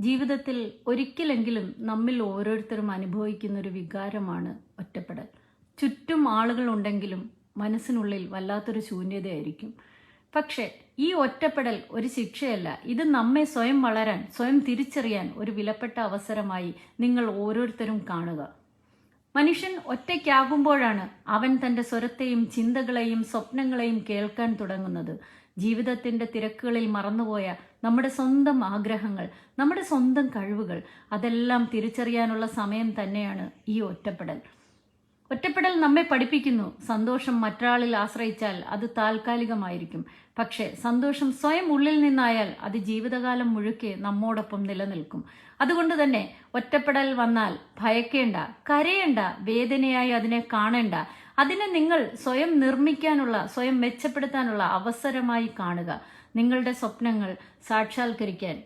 ജീവിതത്തിൽ ഒരിക്കലെങ്കിലും നമ്മിൽ ഓരോരുത്തരും അനുഭവിക്കുന്ന ഒരു വികാരമാണ് ഒറ്റപ്പെടൽ. ചുറ്റും ആളുകൾ ഉണ്ടെങ്കിലും മനസ്സിനുള്ളിൽ വല്ലാത്തൊരു ശൂന്യതയായിരിക്കും. പക്ഷേ ഈ ഒറ്റപ്പെടൽ ഒരു ശിക്ഷയല്ല. ഇത് നമ്മെ സ്വയം വളരാൻ സ്വയം തിരിച്ചറിയാൻ ഒരു വിലപ്പെട്ട അവസരമായി നിങ്ങൾ ഓരോരുത്തരും കാണുക. മനുഷ്യൻ ഒറ്റയ്ക്കാകുമ്പോഴാണ് അവൻ തന്റെ സ്വരത്തെയും ചിന്തകളെയും സ്വപ്നങ്ങളെയും കേൾക്കാൻ തുടങ്ങുന്നത്. ജീവിതത്തിന്റെ തിരക്കുകളിൽ മറന്നുപോയ നമ്മുടെ സ്വന്തം ആഗ്രഹങ്ങൾ നമ്മുടെ സ്വന്തം കഴിവുകൾ അതെല്ലാം തിരിച്ചറിയാനുള്ള സമയം തന്നെയാണ് ഈ ഒറ്റപ്പെടൽ. ഒറ്റപ്പെടൽ നമ്മെ പഠിപ്പിക്കുന്നു. സന്തോഷം മറ്റൊരാളിൽ ആശ്രയിച്ചാൽ അത് താൽക്കാലികമായിരിക്കും. പക്ഷേ സന്തോഷം സ്വയം ഉള്ളിൽ നിന്നായാൽ അത് ജീവിതകാലം മുഴുക്കെ നമ്മോടൊപ്പം നിലനിൽക്കും. അതുകൊണ്ട് തന്നെ ഒറ്റപ്പെടൽ വന്നാൽ ഭയക്കേണ്ട കരയേണ്ട വേദനയായി അതിനെ കാണേണ്ട അതിനെ നിങ്ങൾ സ്വയം നിർമ്മിക്കാനുള്ള സ്വയം മെച്ചപ്പെടുത്താനുള്ള അവസരമായി കാണുക. നിങ്ങളുടെ സ്വപ്നങ്ങൾ സാക്ഷാത്കരിക്കാൻ